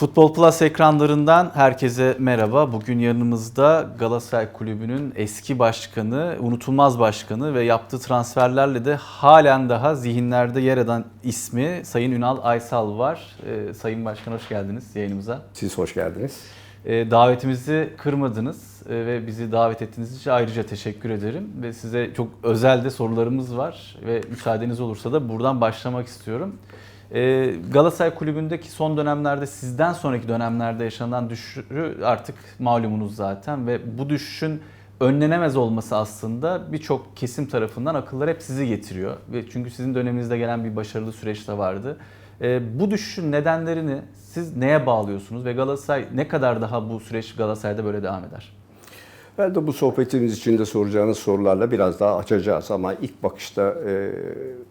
Futbol Plus ekranlarından herkese merhaba. Bugün yanımızda Galatasaray Kulübü'nün eski başkanı, unutulmaz başkanı ve yaptığı transferlerle de halen daha zihinlerde yer eden ismi Sayın Ünal Aysal var. Ee, Sayın Başkan hoş geldiniz yayınımıza. Siz hoş geldiniz. Ee, davetimizi kırmadınız ee, ve bizi davet ettiğiniz için ayrıca teşekkür ederim. Ve size çok özel de sorularımız var ve müsaadeniz olursa da buradan başlamak istiyorum. Ee, Galatasaray Kulübü'ndeki son dönemlerde sizden sonraki dönemlerde yaşanan düşüşü artık malumunuz zaten ve bu düşüşün önlenemez olması aslında birçok kesim tarafından akıllar hep sizi getiriyor. Ve çünkü sizin döneminizde gelen bir başarılı süreç de vardı. Ee, bu düşüşün nedenlerini siz neye bağlıyorsunuz ve Galatasaray ne kadar daha bu süreç Galatasaray'da böyle devam eder? De bu sohbetimiz içinde soracağınız sorularla biraz daha açacağız ama ilk bakışta e,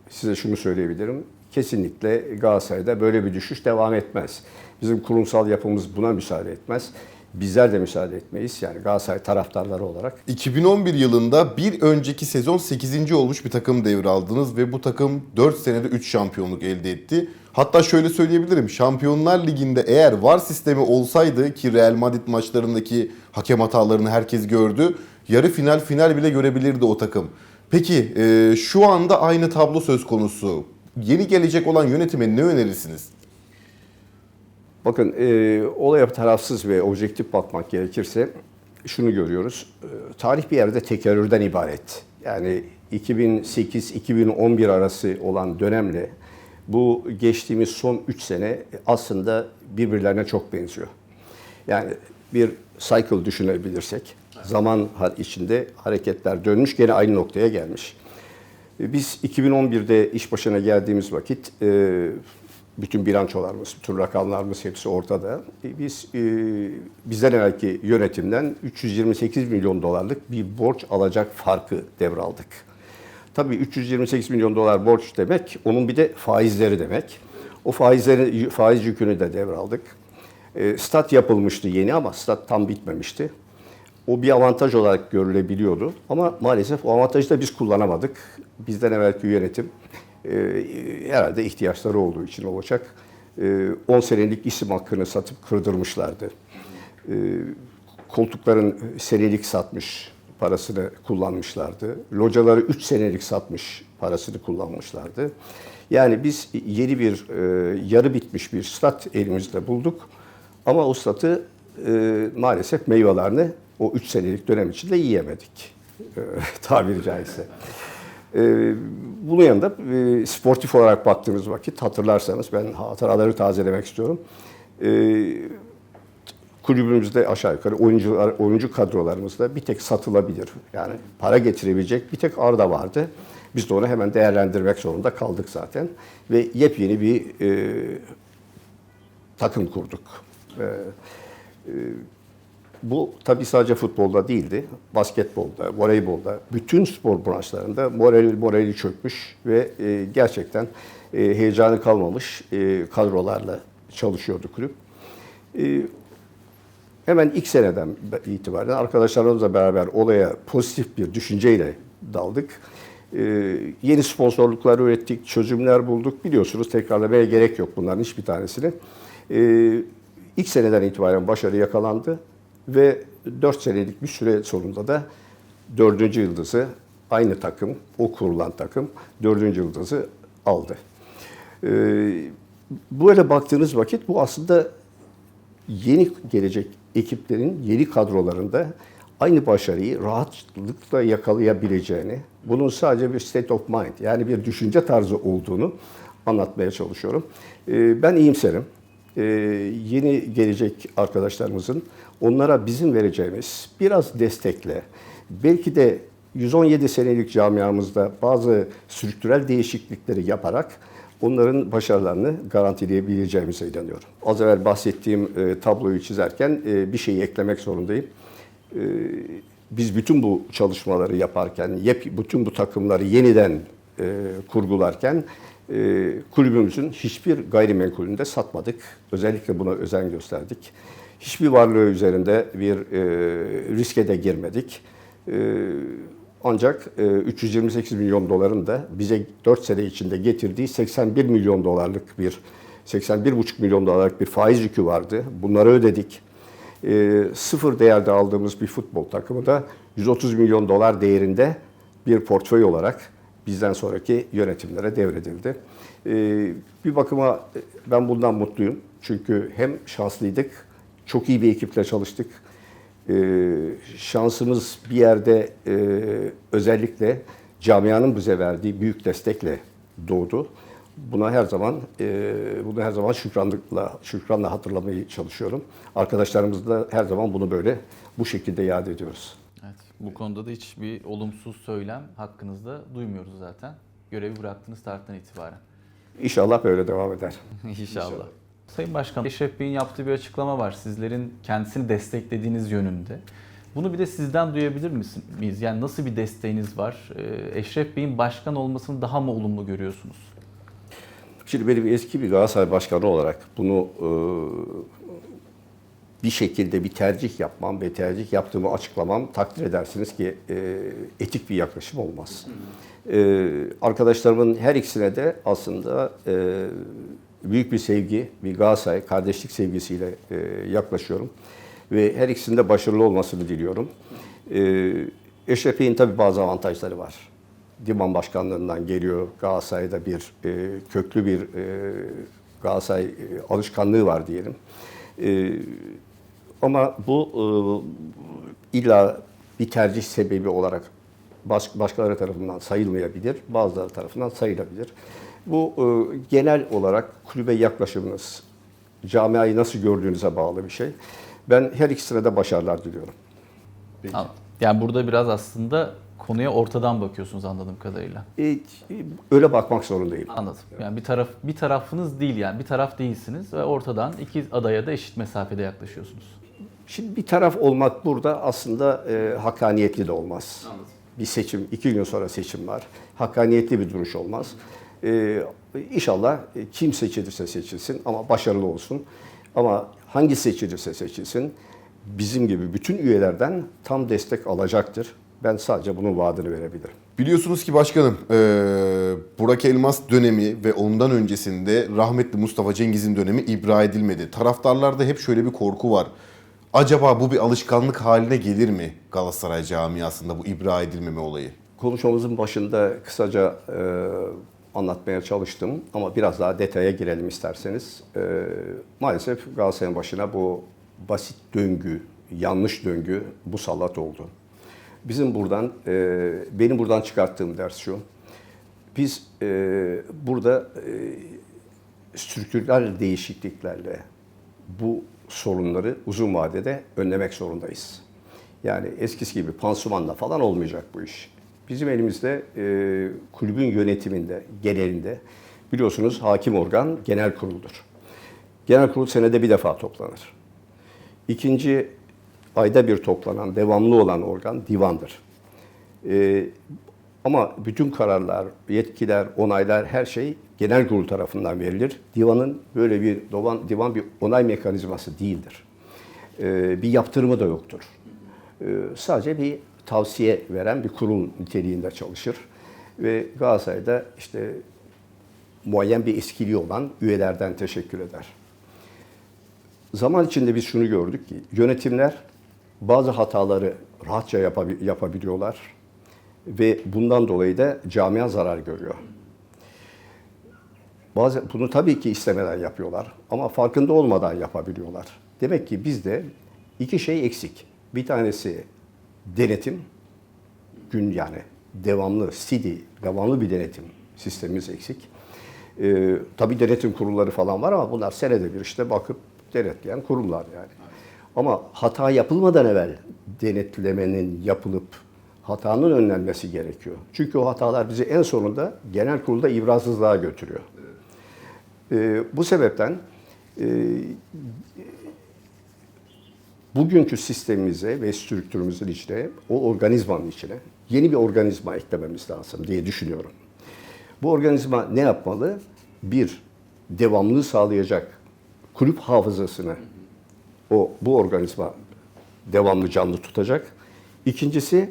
size şunu söyleyebilirim. Kesinlikle Galatasaray'da böyle bir düşüş devam etmez. Bizim kurumsal yapımız buna müsaade etmez. Bizler de müsaade etmeyiz. Yani Galatasaray taraftarları olarak. 2011 yılında bir önceki sezon 8. olmuş bir takım devraldınız ve bu takım 4 senede 3 şampiyonluk elde etti. Hatta şöyle söyleyebilirim. Şampiyonlar Ligi'nde eğer VAR sistemi olsaydı ki Real Madrid maçlarındaki hakem hatalarını herkes gördü. Yarı final final bile görebilirdi o takım. Peki e, şu anda aynı tablo söz konusu. Yeni gelecek olan yönetime ne önerirsiniz? Bakın e, olaya tarafsız ve objektif bakmak gerekirse şunu görüyoruz. E, tarih bir yerde tekerrürden ibaret. Yani 2008-2011 arası olan dönemle bu geçtiğimiz son 3 sene aslında birbirlerine çok benziyor. Yani bir cycle düşünebilirsek zaman içinde hareketler dönmüş gene aynı noktaya gelmiş. Biz 2011'de iş başına geldiğimiz vakit e, bütün bilançolarımız, bütün rakamlarımız hepsi ortada. E, Biz e, bizden evvelki yönetimden 328 milyon dolarlık bir borç alacak farkı devraldık. Tabii 328 milyon dolar borç demek, onun bir de faizleri demek. O faizleri, faiz yükünü de devraldık. Stat yapılmıştı yeni ama stat tam bitmemişti. O bir avantaj olarak görülebiliyordu ama maalesef o avantajı da biz kullanamadık. Bizden evvelki yönetim e, herhalde ihtiyaçları olduğu için olacak. E, 10 senelik isim hakkını satıp kırdırmışlardı. E, koltukların senelik satmış parasını kullanmışlardı. Locaları 3 senelik satmış parasını kullanmışlardı. Yani biz yeni bir e, yarı bitmiş bir stat elimizde bulduk. Ama o statı e, maalesef meyvelerini o 3 senelik dönem içinde yiyemedik. E, tabiri caizse. E, bunun yanında e, sportif olarak baktığımız vakit hatırlarsanız ben hatıraları tazelemek istiyorum. E, kulübümüzde aşağı yukarı oyuncular, oyuncu kadrolarımızda bir tek satılabilir. Yani para getirebilecek bir tek Arda vardı. Biz de onu hemen değerlendirmek zorunda kaldık zaten. Ve yepyeni bir e, takım kurduk. E, e, bu tabii sadece futbolda değildi. Basketbolda, voleybolda, bütün spor branşlarında morali, morali çökmüş ve e, gerçekten e, heyecanı kalmamış e, kadrolarla çalışıyordu kulüp. E, hemen ilk seneden itibaren arkadaşlarımızla beraber olaya pozitif bir düşünceyle daldık. E, yeni sponsorluklar ürettik, çözümler bulduk. Biliyorsunuz tekrarlamaya gerek yok bunların hiçbir tanesini. E, ilk seneden itibaren başarı yakalandı ve 4 senelik bir süre sonunda da dördüncü yıldızı aynı takım, o kurulan takım dördüncü yıldızı aldı. Ee, böyle baktığınız vakit bu aslında yeni gelecek ekiplerin yeni kadrolarında aynı başarıyı rahatlıkla yakalayabileceğini, bunun sadece bir state of mind yani bir düşünce tarzı olduğunu anlatmaya çalışıyorum. Ee, ben iyimserim. Ee, yeni gelecek arkadaşlarımızın onlara bizim vereceğimiz biraz destekle, belki de 117 senelik camiamızda bazı strüktürel değişiklikleri yaparak onların başarılarını garantileyebileceğimize inanıyorum. Az evvel bahsettiğim e, tabloyu çizerken e, bir şeyi eklemek zorundayım. E, biz bütün bu çalışmaları yaparken, yep, bütün bu takımları yeniden e, kurgularken e, kulübümüzün hiçbir gayrimenkulünde satmadık. Özellikle buna özen gösterdik. Hiçbir varlığı üzerinde bir e, riske de girmedik. E, ancak e, 328 milyon doların da bize 4 sene içinde getirdiği 81 milyon dolarlık bir 81,5 milyon dolarlık bir faiz yükü vardı. Bunları ödedik. E, sıfır değerde aldığımız bir futbol takımı da 130 milyon dolar değerinde bir portföy olarak bizden sonraki yönetimlere devredildi. E, bir bakıma e, ben bundan mutluyum. Çünkü hem şanslıydık, çok iyi bir ekiple çalıştık. Ee, şansımız bir yerde e, özellikle camianın bize verdiği büyük destekle doğdu. Buna her zaman e, bunu her zaman şükranlıkla şükranla hatırlamayı çalışıyorum. Arkadaşlarımızla her zaman bunu böyle bu şekilde yad ediyoruz. Evet, bu konuda da hiçbir olumsuz söylem hakkınızda duymuyoruz zaten. Görevi bıraktığınız tarihten itibaren. İnşallah böyle devam eder. İnşallah. Sayın Başkan, Eşref Bey'in yaptığı bir açıklama var. Sizlerin kendisini desteklediğiniz yönünde. Bunu bir de sizden duyabilir miyiz? Yani nasıl bir desteğiniz var? Ee, Eşref Bey'in başkan olmasını daha mı olumlu görüyorsunuz? Şimdi benim eski bir Galatasaray Başkanı olarak bunu e, bir şekilde bir tercih yapmam ve tercih yaptığımı açıklamam takdir edersiniz ki e, etik bir yaklaşım olmaz. E, arkadaşlarımın her ikisine de aslında e, büyük bir sevgi, bir Galatasaray kardeşlik sevgisiyle e, yaklaşıyorum. Ve her ikisinde başarılı olmasını diliyorum. E, Eşref tabii bazı avantajları var. Divan Başkanlığından geliyor. Galatasaray'da bir e, köklü bir e, Galatasaray e, alışkanlığı var diyelim. E, ama bu e, illa bir tercih sebebi olarak baş, başkaları tarafından sayılmayabilir, bazıları tarafından sayılabilir. Bu e, genel olarak kulübe yaklaşımınız, camiayı nasıl gördüğünüze bağlı bir şey. Ben her ikisine de başarılar diliyorum. Anladım. Yani burada biraz aslında konuya ortadan bakıyorsunuz anladığım kadarıyla. E, öyle bakmak zorundayım. Anladım. Yani bir taraf bir tarafınız değil yani bir taraf değilsiniz ve ortadan iki adaya da eşit mesafede yaklaşıyorsunuz. Şimdi bir taraf olmak burada aslında e, hakkaniyetli de olmaz. Bir seçim, iki gün sonra seçim var. Hakkaniyetli bir duruş olmaz. E, inşallah e, kim seçilirse seçilsin ama başarılı olsun. Ama hangi seçilirse seçilsin bizim gibi bütün üyelerden tam destek alacaktır. Ben sadece bunun vaadini verebilirim. Biliyorsunuz ki başkanım, eee, Burak Elmas dönemi ve ondan öncesinde rahmetli Mustafa Cengiz'in dönemi ibra edilmedi. Taraftarlarda hep şöyle bir korku var. Acaba bu bir alışkanlık haline gelir mi Galatasaray camiasında bu ibra edilmeme olayı? Konuşmamızın başında kısaca e, anlatmaya çalıştım ama biraz daha detaya girelim isterseniz. E, maalesef Galatasaray'ın başına bu basit döngü, yanlış döngü bu sallat oldu. Bizim buradan, e, benim buradan çıkarttığım ders şu. Biz e, burada e, strüktürel değişikliklerle bu sorunları uzun vadede önlemek zorundayız. Yani eskisi gibi pansumanla falan olmayacak bu iş. Bizim elimizde e, kulübün yönetiminde, genelinde biliyorsunuz hakim organ genel kuruldur. Genel kurul senede bir defa toplanır. İkinci ayda bir toplanan, devamlı olan organ divandır. E, ama bütün kararlar, yetkiler, onaylar her şey genel kurul tarafından verilir. Divanın böyle bir divan, divan bir onay mekanizması değildir. E, bir yaptırımı da yoktur. E, sadece bir tavsiye veren bir kurul niteliğinde çalışır. Ve Galatasaray'da işte muayyen bir eskiliği olan üyelerden teşekkür eder. Zaman içinde biz şunu gördük ki yönetimler bazı hataları rahatça yapabi- yapabiliyorlar ve bundan dolayı da camia zarar görüyor. Bazı bunu tabii ki istemeden yapıyorlar ama farkında olmadan yapabiliyorlar. Demek ki bizde iki şey eksik. Bir tanesi denetim, gün yani devamlı, CD, devamlı bir denetim sistemimiz eksik. Ee, tabii denetim kurulları falan var ama bunlar senede bir işte bakıp denetleyen kurumlar yani. Ama hata yapılmadan evvel denetlemenin yapılıp hatanın önlenmesi gerekiyor. Çünkü o hatalar bizi en sonunda genel kurulda ibrazsızlığa götürüyor. Ee, bu sebepten e, bugünkü sistemimize ve strüktürümüzün içine, o organizmanın içine yeni bir organizma eklememiz lazım diye düşünüyorum. Bu organizma ne yapmalı? Bir, devamlılığı sağlayacak kulüp hafızasını o bu organizma devamlı canlı tutacak. İkincisi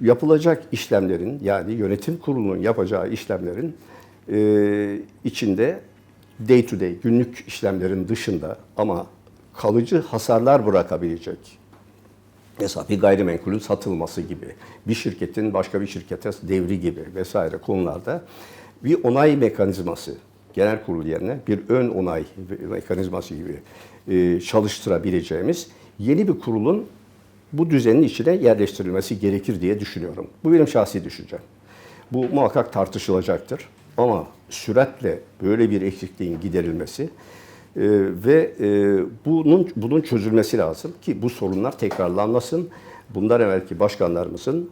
yapılacak işlemlerin yani yönetim kurulunun yapacağı işlemlerin e, içinde day to day günlük işlemlerin dışında ama kalıcı hasarlar bırakabilecek Mesela bir gayrimenkulün satılması gibi, bir şirketin başka bir şirkete devri gibi vesaire konularda bir onay mekanizması, genel kurul yerine bir ön onay mekanizması gibi e, çalıştırabileceğimiz yeni bir kurulun bu düzenin içine yerleştirilmesi gerekir diye düşünüyorum. Bu benim şahsi düşüncem. Bu muhakkak tartışılacaktır. Ama süratle böyle bir eksikliğin giderilmesi e, ve e, bunun bunun çözülmesi lazım ki bu sorunlar tekrarlanmasın. Bundan evvelki başkanlarımızın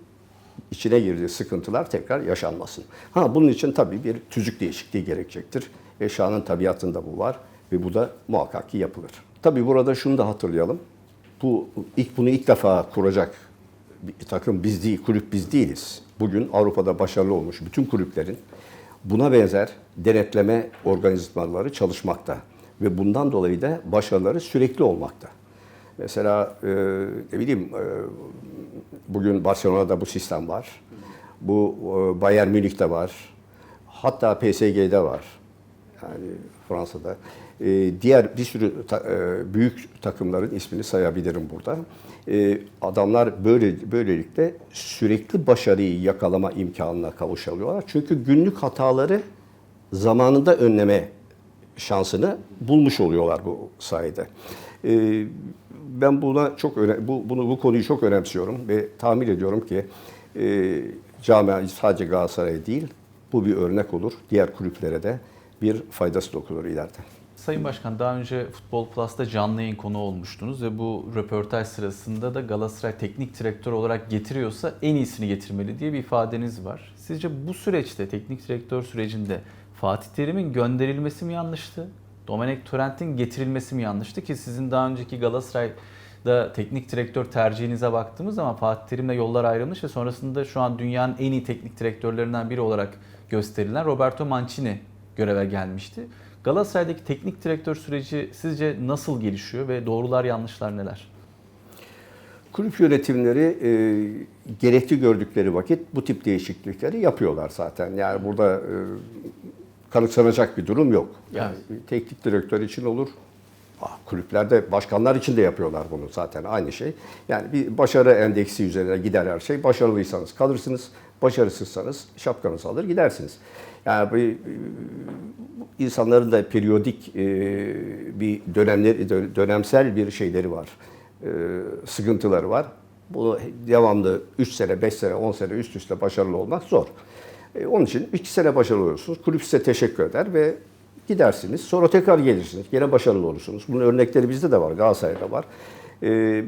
içine girdiği sıkıntılar tekrar yaşanmasın. Ha bunun için tabii bir tüzük değişikliği gerekecektir. Eşyanın tabiatında bu var ve bu da muhakkak ki yapılır. Tabii burada şunu da hatırlayalım. Bu ilk bunu ilk defa kuracak bir takım biz değil, kulüp biz değiliz. Bugün Avrupa'da başarılı olmuş bütün kulüplerin buna benzer denetleme organizmaları çalışmakta ve bundan dolayı da başarıları sürekli olmakta. Mesela e, ne bileyim e, bugün Barcelona'da bu sistem var. Bu e, Bayern Münih'te var. Hatta PSG'de var. Yani Fransa'da. E, diğer bir sürü büyük takımların ismini sayabilirim burada. Adamlar böyle böylelikle sürekli başarıyı yakalama imkanına kavuşabiliyorlar. Çünkü günlük hataları zamanında önleme şansını bulmuş oluyorlar bu sayede. E, ben buna çok bu bunu bu konuyu çok önemsiyorum ve tahmin ediyorum ki e, camia sadece Galatasaray'a değil bu bir örnek olur. Diğer kulüplere de bir faydası dokunur ileride. Sayın Başkan daha önce Futbol Plus'ta canlı yayın konu olmuştunuz ve bu röportaj sırasında da Galatasaray teknik direktör olarak getiriyorsa en iyisini getirmeli diye bir ifadeniz var. Sizce bu süreçte teknik direktör sürecinde Fatih Terim'in gönderilmesi mi yanlıştı? Domenech Torrent'in getirilmesi mi yanlıştı ki sizin daha önceki Galatasaray'da teknik direktör tercihinize baktığımız zaman Fatih Terim'le yollar ayrılmış ve sonrasında şu an dünyanın en iyi teknik direktörlerinden biri olarak gösterilen Roberto Mancini göreve gelmişti. Galatasaray'daki teknik direktör süreci sizce nasıl gelişiyor ve doğrular yanlışlar neler? Kulüp yönetimleri e, gerekli gördükleri vakit bu tip değişiklikleri yapıyorlar zaten. Yani burada e, kanıksanacak bir durum yok. Yani teknik direktör için olur. Kulüplerde başkanlar için de yapıyorlar bunu zaten aynı şey. Yani bir başarı endeksi üzerine gider her şey. Başarılıysanız kalırsınız, başarısızsanız şapkanızı alır gidersiniz. Yani bu e, insanların da periyodik e, bir dönemleri, dönemsel bir şeyleri var. E, sıkıntıları var. Bu devamlı 3 sene, 5 sene, 10 sene üst üste başarılı olmak zor. E, onun için 2 sene başarılı olursunuz. Kulüp size teşekkür eder ve gidersiniz. Sonra tekrar gelirsiniz. Gene başarılı olursunuz. Bunun örnekleri bizde de var. Galatasaray'da var. E,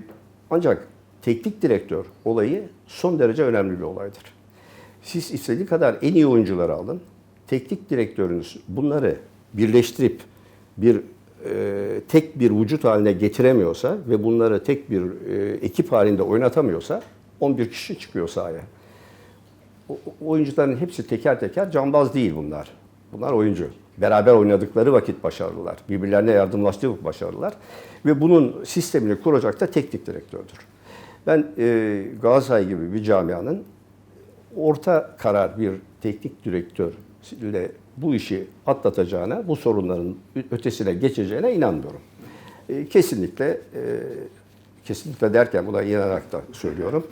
ancak teknik direktör olayı son derece önemli bir olaydır. Siz istediği kadar en iyi oyuncuları alın. Teknik direktörünüz bunları birleştirip bir e, tek bir vücut haline getiremiyorsa ve bunları tek bir e, ekip halinde oynatamıyorsa 11 kişi çıkıyor sahaya. Oyuncuların hepsi teker teker cambaz değil bunlar. Bunlar oyuncu. Beraber oynadıkları vakit başarılılar. Birbirlerine yardımlaştığı vakit başarılılar. Ve bunun sistemini kuracak da teknik direktördür. Ben e, Galatasaray gibi bir camianın orta karar bir teknik direktörle bu işi atlatacağına, bu sorunların ötesine geçeceğine inanmıyorum. E, kesinlikle, e, kesinlikle derken buna inanarak da söylüyorum.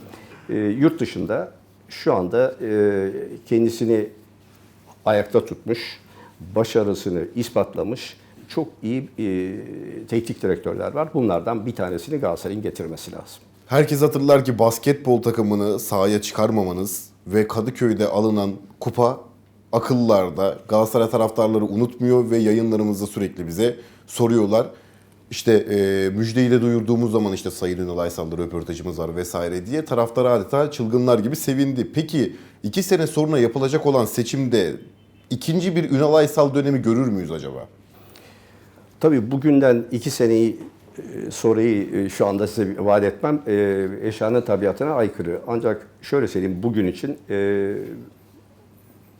E, yurt dışında şu anda e, kendisini ayakta tutmuş, başarısını ispatlamış çok iyi e, teknik direktörler var. Bunlardan bir tanesini Galatasaray'ın getirmesi lazım. Herkes hatırlar ki basketbol takımını sahaya çıkarmamanız ve Kadıköy'de alınan kupa akıllarda Galatasaray taraftarları unutmuyor ve yayınlarımızda sürekli bize soruyorlar. İşte e, müjdeyi de duyurduğumuz zaman işte Sayın Ünal Aysal'da röportajımız var vesaire diye taraftar adeta çılgınlar gibi sevindi. Peki iki sene sonra yapılacak olan seçimde ikinci bir Ünal Aysal dönemi görür müyüz acaba? Tabii bugünden iki seneyi e, sonrayı e, şu anda size vaat etmem e, eşyanın tabiatına aykırı. Ancak şöyle söyleyeyim bugün için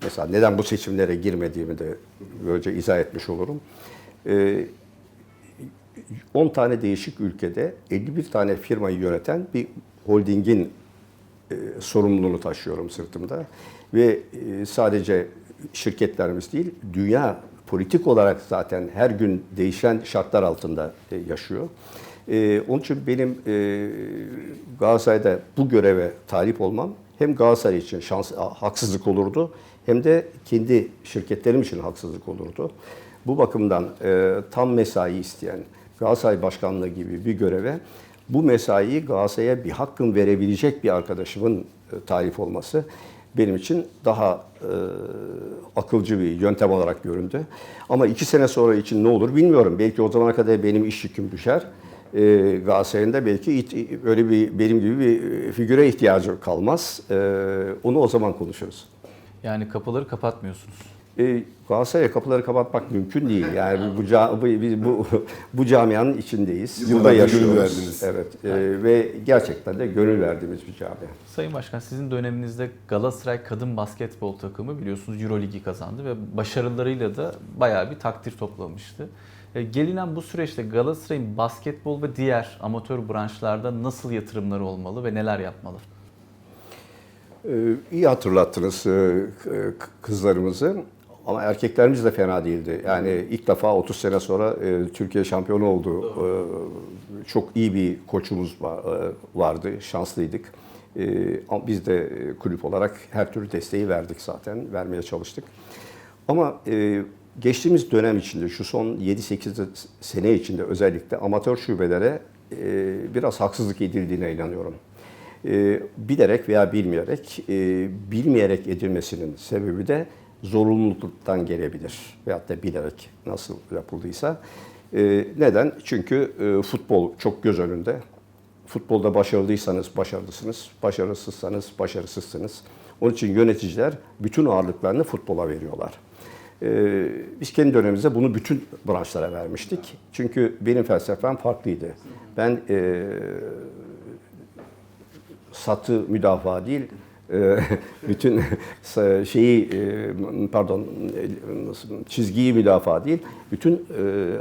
mesela neden bu seçimlere girmediğimi de böylece izah etmiş olurum. E, 10 tane değişik ülkede 51 tane firmayı yöneten bir holdingin e, sorumluluğunu taşıyorum sırtımda. Ve e, sadece şirketlerimiz değil, dünya politik olarak zaten her gün değişen şartlar altında e, yaşıyor. E, onun için benim e, Galatasaray'da bu göreve talip olmam hem Galatasaray için şans haksızlık olurdu hem de kendi şirketlerim için haksızlık olurdu. Bu bakımdan e, tam mesai isteyen Galatasaray Başkanlığı gibi bir göreve bu mesaiyi Galatasaray'a bir hakkın verebilecek bir arkadaşımın e, talip olması benim için daha e, akılcı bir yöntem olarak göründü. Ama iki sene sonra için ne olur bilmiyorum. Belki o zamana kadar benim iş yüküm düşer. E, Galatasaray'ın da belki it- öyle bir benim gibi bir figüre ihtiyacı kalmaz. E, onu o zaman konuşuruz. Yani kapıları kapatmıyorsunuz. E, Galatasaray'a kapıları kapatmak mümkün değil. Yani bu bu biz bu bu camianın içindeyiz. Burada Yıllardır yaşıyoruz. gönül verdiniz. Evet. e, ve gerçekten de gönül verdiğimiz bir camia. Sayın Başkan sizin döneminizde Galatasaray kadın basketbol takımı biliyorsunuz Euroligi kazandı ve başarılarıyla da bayağı bir takdir toplamıştı. E, Gelinen bu süreçte Galatasaray'ın basketbol ve diğer amatör branşlarda nasıl yatırımları olmalı ve neler yapmalı? Ee, iyi hatırlattınız e, k- kızlarımızı. Ama erkeklerimiz de fena değildi. Yani ilk defa 30 sene sonra e, Türkiye şampiyonu oldu. E, çok iyi bir koçumuz va- e, vardı. Şanslıydık. E, biz de e, kulüp olarak her türlü desteği verdik zaten. Vermeye çalıştık. Ama e, geçtiğimiz dönem içinde, şu son 7-8 sene içinde özellikle amatör şubelere e, biraz haksızlık edildiğine inanıyorum. E, bilerek veya bilmeyerek, e, bilmeyerek edilmesinin sebebi de zorunluluktan gelebilir. Veyahut da bilerek nasıl yapıldıysa. E, neden? Çünkü e, futbol çok göz önünde. Futbolda başarılıysanız başarılısınız, başarısızsanız başarısızsınız. Onun için yöneticiler bütün ağırlıklarını futbola veriyorlar. Ee, biz kendi dönemimizde bunu bütün branşlara vermiştik. Çünkü benim felsefem farklıydı. Ben e, satı müdafaa değil, bütün şeyi e, pardon çizgiyi müdafaa değil, bütün e,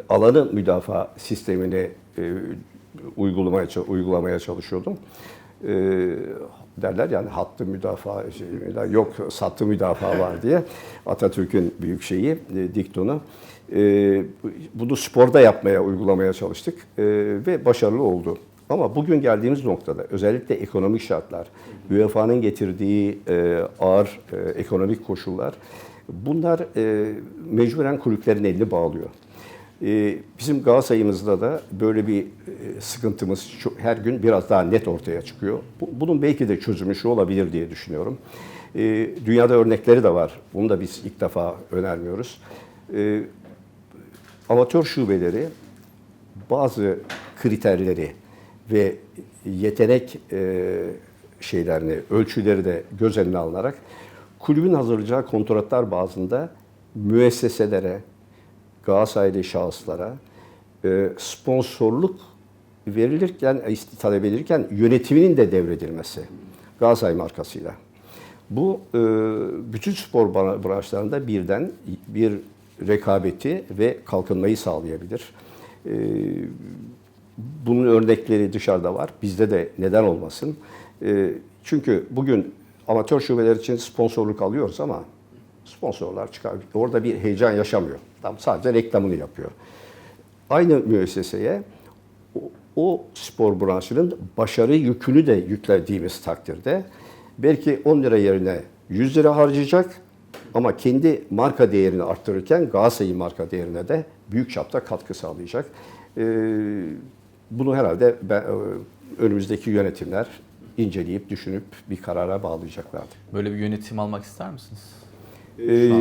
alanı müdafaa sistemini e, uygulamaya uygulamaya çalışıyordum. E, derler yani hattı müdafaa şey, yok sattı müdafaa var diye Atatürk'ün büyük şeyi diktonu. E, bunu sporda yapmaya uygulamaya çalıştık ve başarılı oldu. Ama bugün geldiğimiz noktada özellikle ekonomik şartlar, UEFA'nın getirdiği e, ağır e, ekonomik koşullar bunlar e, mecburen kulüplerin elini bağlıyor. E, bizim Galatasaray'ımızda da böyle bir e, sıkıntımız çok, her gün biraz daha net ortaya çıkıyor. Bu- bunun belki de çözümü şu olabilir diye düşünüyorum. E, dünyada örnekleri de var. Bunu da biz ilk defa önermiyoruz. E, amatör şubeleri bazı kriterleri ve yetenek e, şeylerini, ölçüleri de göz önüne alınarak kulübün hazırlayacağı kontratlar bazında müesseselere, Galatasaraylı şahıslara e, sponsorluk verilirken, talep edilirken yönetiminin de devredilmesi Galatasaray markasıyla. Bu e, bütün spor bra- branşlarında birden bir rekabeti ve kalkınmayı sağlayabilir. E, bunun örnekleri dışarıda var. Bizde de neden olmasın? E, çünkü bugün amatör şubeler için sponsorluk alıyoruz ama sponsorlar çıkar. Orada bir heyecan yaşamıyor. Tam sadece reklamını yapıyor. Aynı müesseseye o, spor branşının başarı yükünü de yüklediğimiz takdirde belki 10 lira yerine 100 lira harcayacak ama kendi marka değerini arttırırken Galatasaray marka değerine de büyük çapta katkı sağlayacak. Ee, bunu herhalde ben, e, önümüzdeki yönetimler inceleyip düşünüp bir karara bağlayacaklardır. Böyle bir yönetim almak ister misiniz? Ee,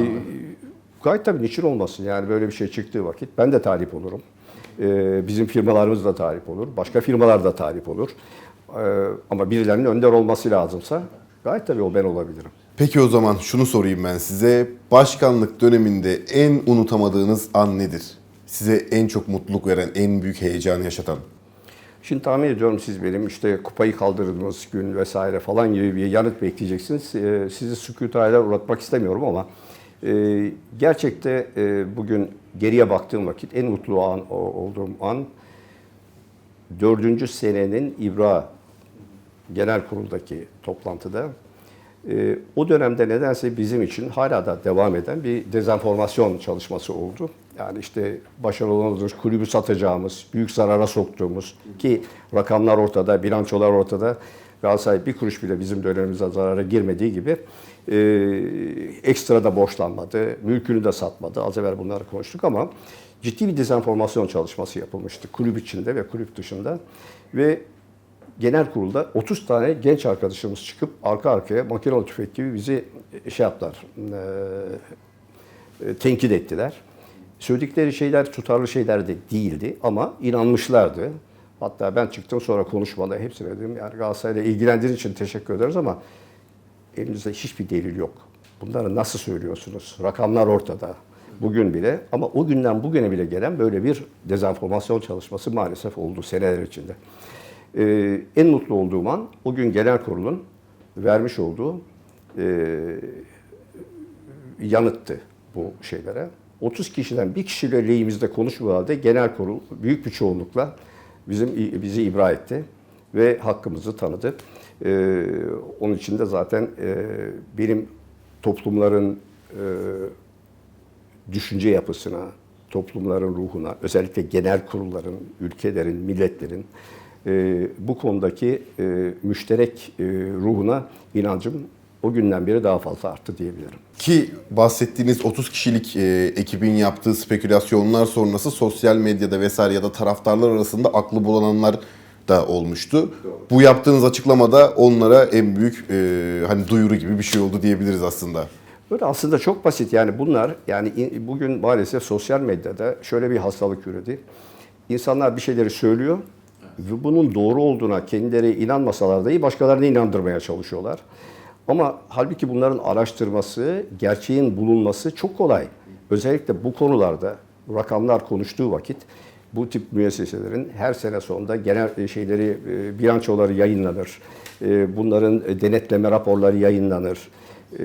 gayet tabii niçin olmasın yani böyle bir şey çıktığı vakit ben de talip olurum. Ee, bizim firmalarımız da talip olur. Başka firmalar da talip olur. Ee, ama birilerinin önder olması lazımsa gayet tabii o ben olabilirim. Peki o zaman şunu sorayım ben size. Başkanlık döneminde en unutamadığınız an nedir? Size en çok mutluluk veren, en büyük heyecanı yaşatan? Şimdi tahmin ediyorum siz benim işte kupayı kaldırdığınız gün vesaire falan gibi bir yanıt bekleyeceksiniz. Ee, sizi sükûtayla uğratmak istemiyorum ama e, gerçekte e, bugün geriye baktığım vakit en mutlu an o- olduğum an dördüncü senenin İbra Genel Kurul'daki toplantıda E, o dönemde nedense bizim için hala da devam eden bir dezenformasyon çalışması oldu. Yani işte başarılı olamadığımız, kulübü satacağımız, büyük zarara soktuğumuz ki rakamlar ortada, bilançolar ortada. Galatasaray bir kuruş bile bizim dönemimizde zarara girmediği gibi e, ekstra da borçlanmadı, mülkünü de satmadı. Az evvel bunları konuştuk ama ciddi bir dezenformasyon çalışması yapılmıştı kulüp içinde ve kulüp dışında. Ve genel kurulda 30 tane genç arkadaşımız çıkıp arka arkaya makinalı tüfek gibi bizi şey yaptılar, e, tenkit ettiler. Söyledikleri şeyler tutarlı şeyler de değildi ama inanmışlardı. Hatta ben çıktım sonra konuşmada hepsine dedim yani Galatasaray'la ilgilendiğiniz için teşekkür ederiz ama elinizde hiçbir delil yok. Bunları nasıl söylüyorsunuz? Rakamlar ortada. Bugün bile ama o günden bugüne bile gelen böyle bir dezenformasyon çalışması maalesef oldu seneler içinde. Ee, en mutlu olduğum an o gün genel kurulun vermiş olduğu e, yanıttı bu şeylere. 30 kişiden bir kişiyle lehimizde konuşmadığı halde genel kurul büyük bir çoğunlukla bizim bizi ibra etti ve hakkımızı tanıdı. Ee, onun için de zaten e, benim toplumların e, düşünce yapısına, toplumların ruhuna, özellikle genel kurulların, ülkelerin, milletlerin e, bu konudaki e, müşterek e, ruhuna inancım o günden beri daha fazla arttı diyebilirim. Ki bahsettiğiniz 30 kişilik e, ekibin yaptığı spekülasyonlar sonrası sosyal medyada vesaire ya da taraftarlar arasında aklı bulananlar da olmuştu. Bu yaptığınız açıklamada onlara en büyük e, hani duyuru gibi bir şey oldu diyebiliriz aslında. Böyle aslında çok basit yani bunlar yani in- bugün maalesef sosyal medyada şöyle bir hastalık üredi. İnsanlar bir şeyleri söylüyor ve bunun doğru olduğuna kendileri inanmasalar dahi başkalarını inandırmaya çalışıyorlar. Ama halbuki bunların araştırması, gerçeğin bulunması çok kolay. Özellikle bu konularda rakamlar konuştuğu vakit bu tip müesseselerin her sene sonunda genel şeyleri, e, bilançoları yayınlanır. E, Bunların denetleme raporları yayınlanır. E,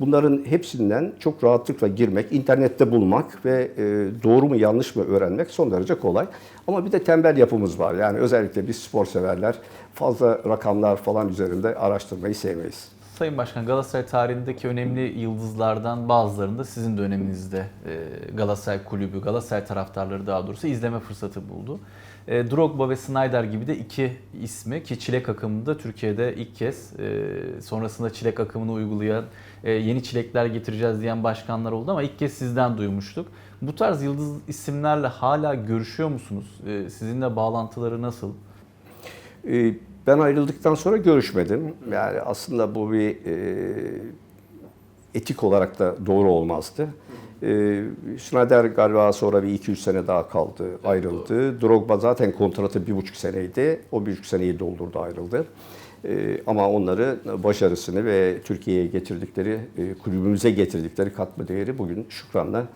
Bunların hepsinden çok rahatlıkla girmek, internette bulmak ve e, doğru mu yanlış mı öğrenmek son derece kolay. Ama bir de tembel yapımız var. Yani özellikle biz spor severler fazla rakamlar falan üzerinde araştırmayı sevmeyiz. Sayın Başkan Galatasaray tarihindeki önemli yıldızlardan bazılarını da sizin döneminizde e, Galatasaray Kulübü, Galatasaray taraftarları daha doğrusu izleme fırsatı buldu. E, Drogba ve Snyder gibi de iki ismi ki çilek akımında Türkiye'de ilk kez e, sonrasında çilek akımını uygulayan yeni çilekler getireceğiz diyen başkanlar oldu ama ilk kez sizden duymuştuk. Bu tarz yıldız isimlerle hala görüşüyor musunuz? Sizinle bağlantıları nasıl? Ee, Ben ayrıldıktan sonra görüşmedim. Yani aslında bu bir e, etik olarak da doğru olmazdı. E, Schneider galiba sonra bir 2-3 sene daha kaldı, ayrıldı. Drogba zaten kontratı bir buçuk seneydi. O bir buçuk seneyi doldurdu, ayrıldı. E, ama onları başarısını ve Türkiye'ye getirdikleri, e, kulübümüze getirdikleri katma değeri bugün şükranla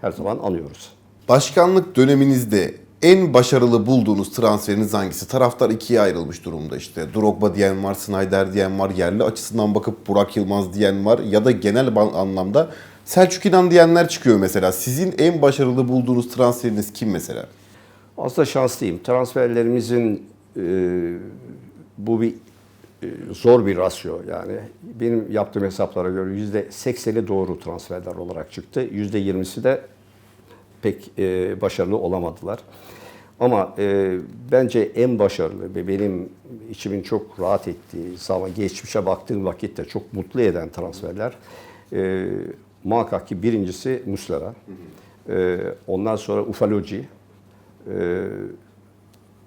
her zaman anıyoruz. Başkanlık döneminizde en başarılı bulduğunuz transferiniz hangisi? Taraftar ikiye ayrılmış durumda işte. Drogba diyen var, Snyder diyen var, yerli açısından bakıp Burak Yılmaz diyen var ya da genel anlamda Selçuk İnan diyenler çıkıyor mesela. Sizin en başarılı bulduğunuz transferiniz kim mesela? Aslında şanslıyım. Transferlerimizin e, bu bir e, zor bir rasyo yani. Benim yaptığım hesaplara göre yüzde sekseni doğru transferler olarak çıktı. Yüzde yirmisi de pek e, başarılı olamadılar. Ama e, bence en başarılı ve benim içimin çok rahat ettiği zaman geçmişe baktığım vakitte çok mutlu eden transferler e, muhakkak ki birincisi Muslera. E, ondan sonra Ufaloci. E,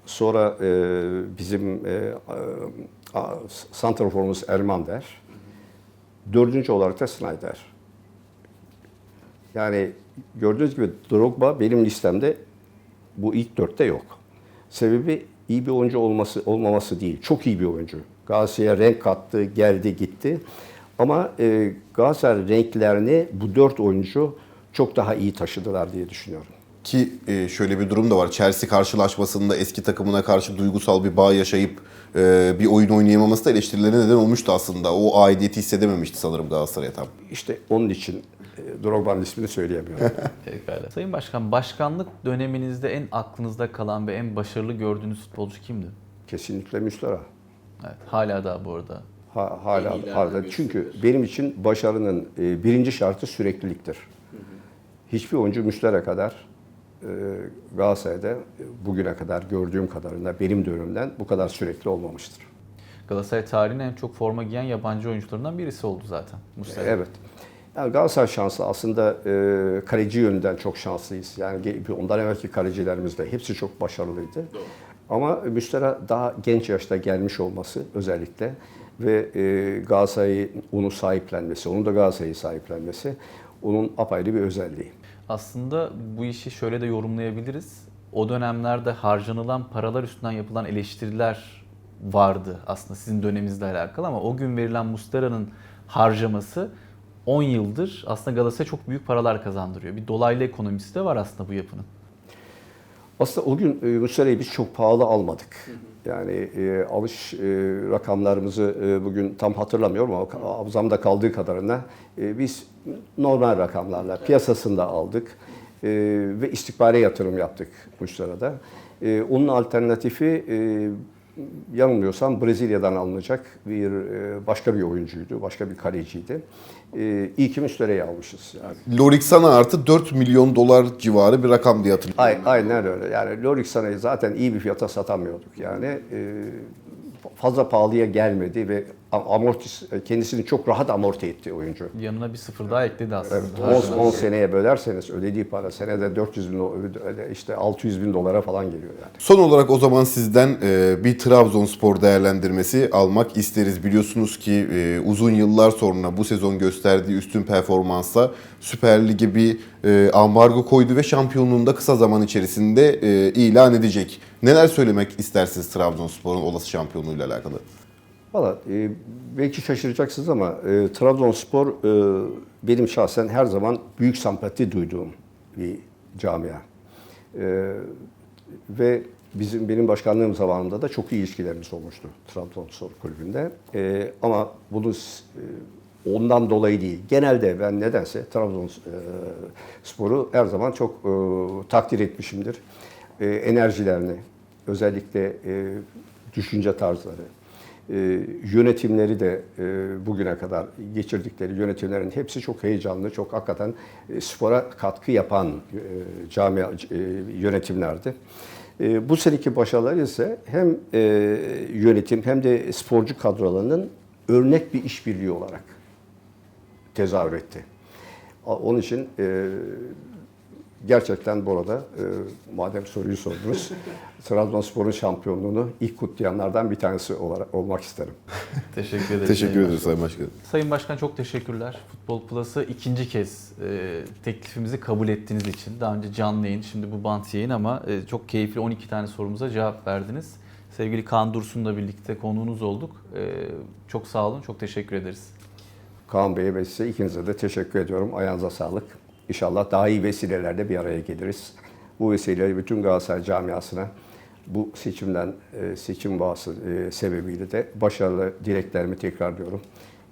sonra e, bizim e, a, santraforumuz Elmander. Dördüncü olarak da Snyder. Yani gördüğünüz gibi Drogba benim listemde bu ilk dörtte yok. Sebebi iyi bir oyuncu olması olmaması değil. Çok iyi bir oyuncu. Galatasaray'a renk kattı, geldi, gitti. Ama e, Galatasaray renklerini bu dört oyuncu çok daha iyi taşıdılar diye düşünüyorum. Ki e, şöyle bir durum da var. Chelsea karşılaşmasında eski takımına karşı duygusal bir bağ yaşayıp e, bir oyun oynayamaması da eleştirilere neden olmuştu aslında. O aidiyeti hissedememişti sanırım Galatasaray'a tam. İşte onun için Drogba'nın ismini söyleyemiyorum. Pekala. Sayın Başkan, başkanlık döneminizde en aklınızda kalan ve en başarılı gördüğünüz futbolcu kimdi? Kesinlikle Müslera. Evet, hala daha bu arada. Ha, hala hala. Çünkü benim için başarının e, birinci şartı sürekliliktir. Hiçbir oyuncu Müslere kadar e, Galatasaray'da e, bugüne kadar gördüğüm kadarıyla benim dönemden bu kadar sürekli olmamıştır. Galatasaray tarihinin en çok forma giyen yabancı oyuncularından birisi oldu zaten. Muslera. Evet. Yani Galatasaray şanslı aslında e, kaleci yönünden çok şanslıyız. Yani ondan evvelki kalecilerimiz de hepsi çok başarılıydı. Ama Müslera daha genç yaşta gelmiş olması özellikle ve e, Galatasaray'ı onu sahiplenmesi, onun da Galatasaray'ı sahiplenmesi onun apayrı bir özelliği. Aslında bu işi şöyle de yorumlayabiliriz. O dönemlerde harcanılan paralar üstünden yapılan eleştiriler vardı aslında sizin döneminizle alakalı ama o gün verilen Muslera'nın harcaması 10 yıldır aslında Galatasaray'a çok büyük paralar kazandırıyor. Bir dolaylı ekonomisi de var aslında bu yapının. Aslında o gün e, Muslera'yı biz çok pahalı almadık. Yani e, alış e, rakamlarımızı e, bugün tam hatırlamıyorum ama hafızamda kaldığı kadarıyla e, biz normal rakamlarla piyasasında aldık e, ve istikbale yatırım yaptık Muslera'da. E, onun alternatifi e, yanılmıyorsam Brezilya'dan alınacak bir e, başka bir oyuncuydu, başka bir kaleciydi. E, iyi ki Muslera'yı almışız. Yani. Loriksana artı 4 milyon dolar civarı bir rakam diye hatırlıyorum. Ay, aynen öyle. Yani Lorik Sana'yı zaten iyi bir fiyata satamıyorduk. Yani e, fazla pahalıya gelmedi ve amortis kendisini çok rahat amorti etti oyuncu. Yanına bir sıfır daha ekledi aslında. Evet, 10, 10 seneye bölerseniz ödediği para senede 400 bin öde- işte 600 bin dolara falan geliyor yani. Son olarak o zaman sizden e, bir Trabzonspor değerlendirmesi almak isteriz. Biliyorsunuz ki e, uzun yıllar sonra bu sezon gösterdiği üstün performansla Süper Lig'e bir e, ambargo koydu ve şampiyonluğunu da kısa zaman içerisinde e, ilan edecek. Neler söylemek istersiniz Trabzonspor'un olası şampiyonluğuyla alakalı? Valla e, belki şaşıracaksınız ama e, Trabzonspor e, benim şahsen her zaman büyük sempati duyduğum bir camia. E, ve bizim benim başkanlığım zamanında da çok iyi ilişkilerimiz olmuştu Trabzonspor kulübünde. E, ama bunu e, ondan dolayı değil. Genelde ben nedense Trabzonspor'u her zaman çok e, takdir etmişimdir. E, enerjilerini, özellikle e, düşünce tarzları, e, yönetimleri de e, bugüne kadar geçirdikleri yönetimlerin hepsi çok heyecanlı, çok hakikaten e, spora katkı yapan e, camia e, yönetimlerdi. Bu seneki başarılar ise hem yönetim hem de sporcu kadrolarının örnek bir işbirliği olarak tezahür etti. Onun için gerçekten bu arada e, madem soruyu sordunuz, Trabzonspor'un şampiyonluğunu ilk kutlayanlardan bir tanesi olarak olmak isterim. Teşekkür ederim. Teşekkür ederiz Sayın Başkanım. Sayın Başkan çok teşekkürler. Futbol Plus'ı ikinci kez e, teklifimizi kabul ettiğiniz için. Daha önce canlı yayın, şimdi bu bant yayın ama e, çok keyifli 12 tane sorumuza cevap verdiniz. Sevgili Kaan Dursun'la birlikte konuğunuz olduk. E, çok sağ olun, çok teşekkür ederiz. Kaan Bey'e ve size ikinize de teşekkür ediyorum. Ayağınıza sağlık. İnşallah daha iyi vesilelerde bir araya geliriz. Bu vesileyle bütün Galatasaray camiasına bu seçimden, e, seçim bağısı e, sebebiyle de başarılı dileklerimi tekrarlıyorum.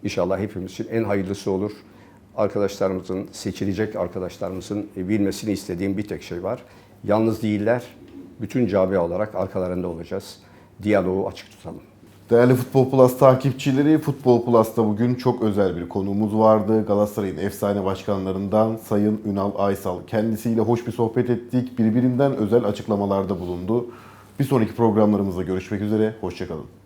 İnşallah hepimiz için en hayırlısı olur. Arkadaşlarımızın, seçilecek arkadaşlarımızın e, bilmesini istediğim bir tek şey var. Yalnız değiller, bütün camia olarak arkalarında olacağız. Diyaloğu açık tutalım. Değerli Futbol Plus takipçileri, Futbol Plus'ta bugün çok özel bir konuğumuz vardı. Galatasaray'ın efsane başkanlarından Sayın Ünal Aysal. Kendisiyle hoş bir sohbet ettik. Birbirinden özel açıklamalarda bulundu. Bir sonraki programlarımızda görüşmek üzere. Hoşçakalın.